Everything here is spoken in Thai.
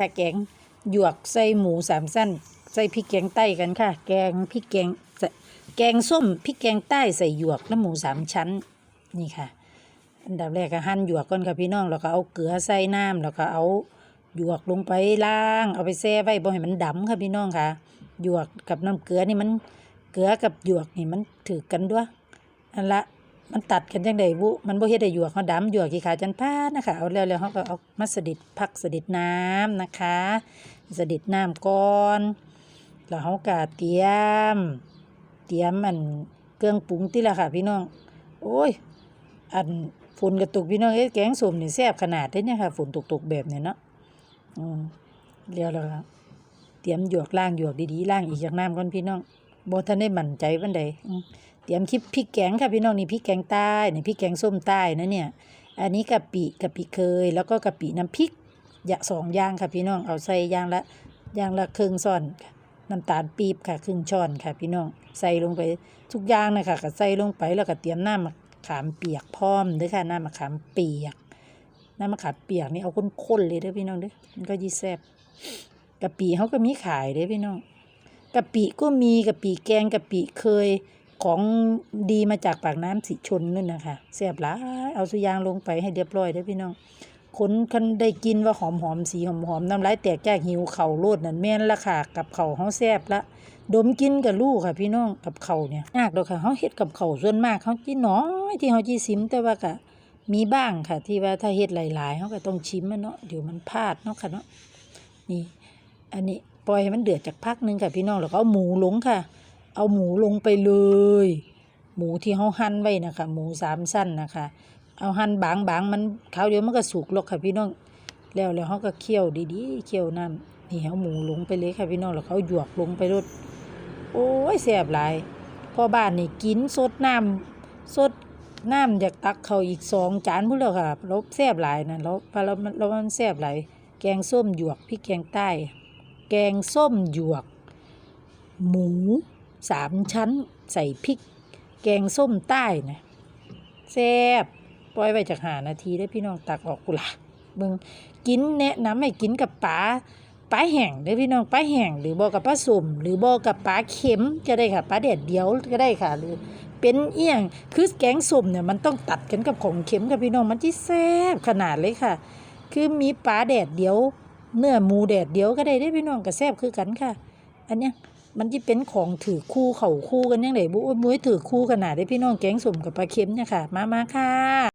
ค่ะแกงหยวกใส่หมูสามสั้น ใส่พริกแกงใต้กันค่ะ แกงพริกแกงแกงส้มพริกแกงใต้ใส่หยวกและหมูสามชั้นนี่ค่ะ อันดับแรกก็หั่นหยวกก่อนค่ะพี่น้องแล้วก็เอาเกลือใส่น้ำแล้วก็เอาหยวกลงไปล้าง เอาไปแช่ไว้บ่ให้มันดำค่ะพี่น้องค่ะหยวกกับน้ำเกลือนี่มันเกลือกับหยวกนี่มันถือกันด้วยอันละ มันตัดกันจังไดบุมันบ่เฮ็ดให้หยวกเขาดำหยวกขี้ขาจันพาดนะคะเอาแล้วแล้วเขาก็เอามาสดิดพักสดิดน้ำนะคะ สดิดน้ำก่อนแล้วเขาก็เตรียม เตรียมอันเครื่องปรุงติละค่ะ พี่น้อง โอ้ย อันฝนกระตุกพี่น้องเอ้แกงส้มนี่แซ่บขนาดเด้เนี่ยค่ะฝนตกๆแบบเนี่ยเนาะอืมเดี๋ยวเราเตรียมหยวกล่างหยวกดีๆล่างอีกจากน้ำก่อนพี่น้องบ่ทันได้มั่นใจปานใดอื เตรียมคลิปพริกแกงค่ะพี่น้องนี่พริกแกงใต้นี่พริกแกงส้มใต้นะเนี่ย อันนี้กะปิกะปิเคย แล้วก็กะปิน้ำพริกอย่าสองอย่างค่ะพี่น้องเอาใส่อย่างละอย่างละครึ่งช้อนน้ำตาลปี๊บค่ะครึ่งช้อนค่ะพี่น้องใส่ลงไปทุกอย่างนะคะก็ใส่ลงไปแล้วก็เตรียมน้ำมะขามเปียกพร้อมด้อค่ะน้ำมะขามเปียกน้ำมะขามเปียกนี่เอาข้นๆเลยเด้อพี่น้องเด้อมันก็ยี่แซ่บกะปิเขาก็มีขายเด้อพี่น้องกะปิก็มีกะปิแกงกะปิเคย ของดีมาจากปากน้ำสิชนนั่นนะคะแซ่บหลายเอาสุยางลงไปให้เรียบร้อยเด้พี่น้องคนคันได้กินว่าหอมหอมสีหอมหอมน้ำลายแตกจากหิวเข่าโลดนั่นแม่นละค่ะกับเข่าเขาแซ่บละดมกินกับลูกค่ะ พี่น้องกับเข่าเนี่ยยากดอกค่ะเขาเฮ็ดกับเข่าส่วนมากเขาจีน้อยที่เขาจีซิมแต่ว่าก็มีบ้างค่ะ ที่ว่าถ้าเฮ็ดหลายๆเขาก็ต้องชิมมันเนาะเดี๋ยวมันพลาดเนาะค่ะเนาะนี่ อันนี้ปล่อยให้มันเดือดจากพักนึงค่ะพี่น้องแล้วก็หมูลงค่ะ เอาหมูลงไปเลย หมูที่เขาหั่นไว้นะคะ หมูสามสั้นนะคะ เอาหั่นบางๆมันคราวเดียวมันก็สุกหรอกค่ะพี่น้อง แล้วแล้วเขาก็เคี่ยวดีๆเคี่ยวน้ำนี่เอาหมูลงไปเลยค่ะพี่น้องแล้วเขาหยวกลงไปรดโอ้ยแสบหลายพ่อบ้านนี่กินสดน้ำสดน้ำอยากตักเขาอีกสองจานพุ่นแล้วค่ะแล้วแสบหลายนะแล้วพอเราเรามันแสบหลายแกงส้มหยวกพริกแกงใต้ แกงส้มหยวก หมู สามชั้น ใส่พริก แกงส้มใต้นะแซ่บปล่อยไว้จากหานาทีได้พี่น้องตักออกกุละเบิงกินแนะนำให้กินกับปลาปลาแห้งเด้อพี่น้องปลาแห้งหรือบ่กับปลาสุ่มหรือบ่กับปลาเค็มก็ได้ค่ะปลาแดดเดียวก็ได้ค่ะ หรือเป็นเอียงคือแกงส้มเนี่ยมันต้องตัดกันกับของเค็มค่ะพี่น้องมันที่แซ่บขนาดเลยค่ะ คือมีปลาแดดเดียว เนื้อหมูแดดเดียวก็ได้เด้พี่น้องก็แซ่บคือกันค่ะ อันเนี้ย มันที่เป็นของถือคู่เข่าคู่กันยังไงบุ้ยมุ้ยถือคู่ขนาดได้พี่น้องแกงสมกับปลาเค็มเนี่ยค่ะ มามาค่ะ